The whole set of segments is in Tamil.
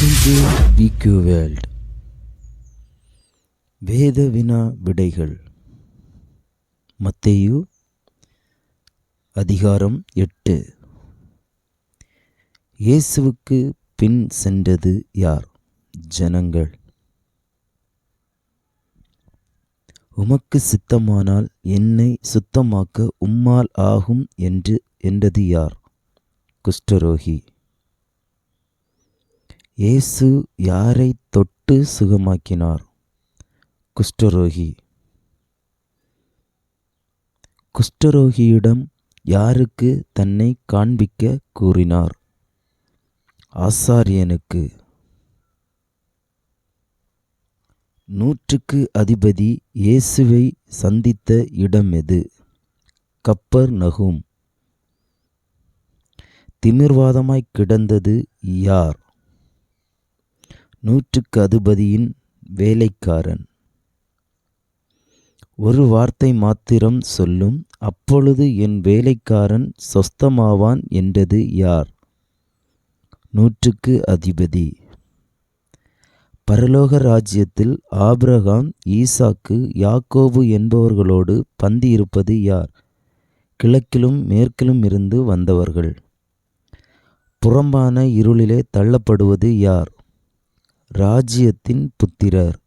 வெல்கம் டு விக்யூ வேர்ல்ட் வேத வினா விடைகள். மத்தேயு அதிகாரம் எட்டு. இயேசுவுக்கு பின் சென்றது யார்? ஜனங்கள். உமக்கு சித்தமானால் என்னை சுத்தமாக்க உம்மால் ஆகும் என்று என்றது யார்? குஷ்டரோகி. இயேசு யாரை தொட்டு சுகமாக்கினார்? குஷ்டரோகி. குஷ்டரோகியிடம் யாருக்கு தன்னை காண்பிக்க கூறினார்? ஆசாரியனுக்கு. நூற்றுக்கு அதிபதி இயேசுவை சந்தித்த இடம் எது? கப்பர் நகும் திமிர்வாதமாய் கிடந்தது யார்? நூற்றுக்கு அதிபதியின் வேலைக்காரன். ஒரு வார்த்தை மாத்திரம் சொல்லும் அப்பொழுது என் வேலைக்காரன் சொஸ்தமாவான் என்றது யார்? நூற்றுக்கு அதிபதி. பரலோக ராஜ்யத்தில் ஆபிரகாம் ஈசாக்கு யாக்கோபு என்பவர்களோடு பந்தி இருப்பது யார்? கிழக்கிலும் மேற்கிலும் இருந்து வந்தவர்கள். புறம்பான இருளிலே தள்ளப்படுவது யார்? ராஜ்யத்தின் புத்திரர்.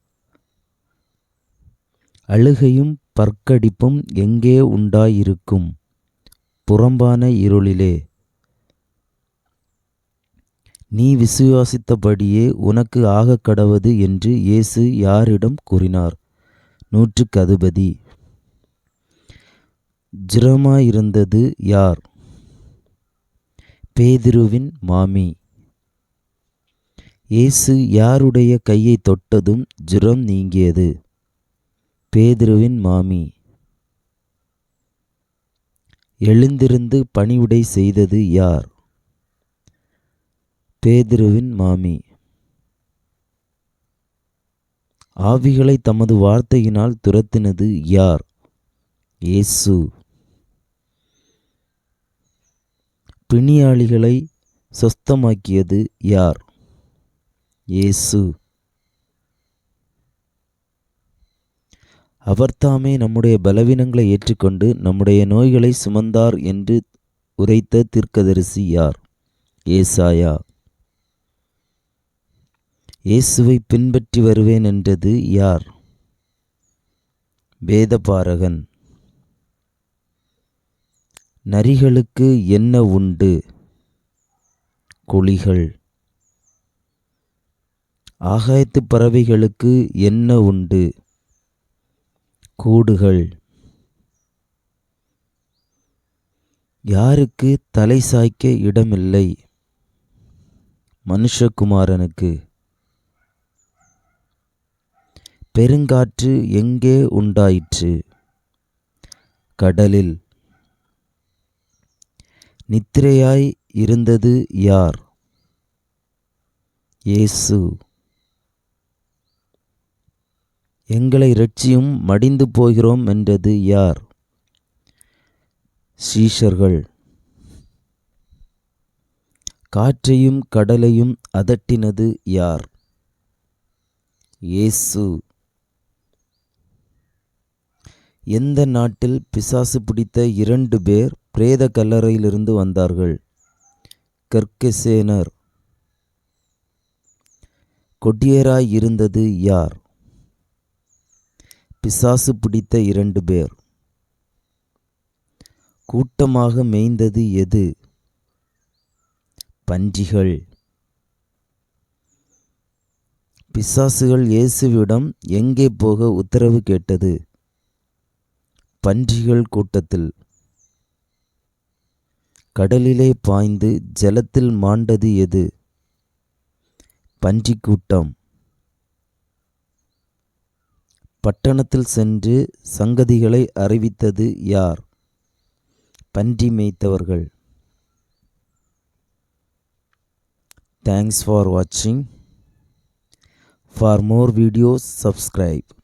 அழுகையும் பற்கடிப்பும் எங்கே உண்டாயிருக்கும்? புறம்பான இருளிலே. நீ விசுவாசித்தபடியே உனக்கு ஆகக் கடவது என்று இயேசு யாரிடம் கூறினார். நூற்றுக்கு அதிபதி. ஜிரமாயிருந்தது யார்? பேதிருவின் மாமி. இயேசு யாருடைய கையை தொட்டதும் ஜுரம் நீங்கியது. பேதிருவின் மாமி. எழுந்திருந்து பணிவுடை செய்தது யார்? பேதிருவின் மாமி. ஆவிகளை தமது வார்த்தையினால் துரத்தினது யார்? இயேசு. பிணியாளிகளை சொஸ்தமாக்கியது யார்? இயேசு. அவர்தாமே நம்முடைய பலவீனங்களை ஏற்றுக்கொண்டு நம்முடைய நோய்களை சுமந்தார் என்று உரைத்த தீர்க்கதரிசி யார் ஏசாயா. இயேசுவை பின்பற்றி வருவேன் என்றது யார்? வேதபாரகன். நரிகளுக்கு என்ன உண்டு? குழிகள். ஆகாயத்து பறவைகளுக்கு என்ன உண்டு? கூடுகள். யாருக்கு தலை சாய்க்க இடமில்லை? மனுஷகுமாரனுக்கு. பெருங்காற்று எங்கே உண்டாயிற்று? கடலில். நித்திரையாய் இருந்தது யார்? இயேசு. எங்களை இரட்சியும் மடிந்து போகிறோம் என்றது யார்? சீஷர்கள். காற்றையும் கடலையும் அதட்டினது யார்? இயேசு. எந்த நாட்டில் பிசாசு பிடித்த இரண்டு பேர் பிரேத கல்லறையிலிருந்து வந்தார்கள்? கர்கெசேனர் கொடியராய் இருந்தது யார்? பிசாசு பிடித்த இரண்டு பேர். கூட்டமாக மேய்ந்தது எது? பன்றிகள். பிசாசுகள் இயேசுவிடம் எங்கே போக உத்தரவு கேட்டது? பன்றிகள் கூட்டத்தில். கடலிலே பாய்ந்து ஜலத்தில் மாண்டது எது? பன்றி கூட்டம். பட்டணத்தில் சென்று சங்கதிகளை அறிவித்தது யார்? பன்றி மேய்த்தவர்கள். தேங்க்ஸ் ஃபார் வாட்சிங் ஃபார் மோர் வீடியோஸ் சப்ஸ்கிரைப்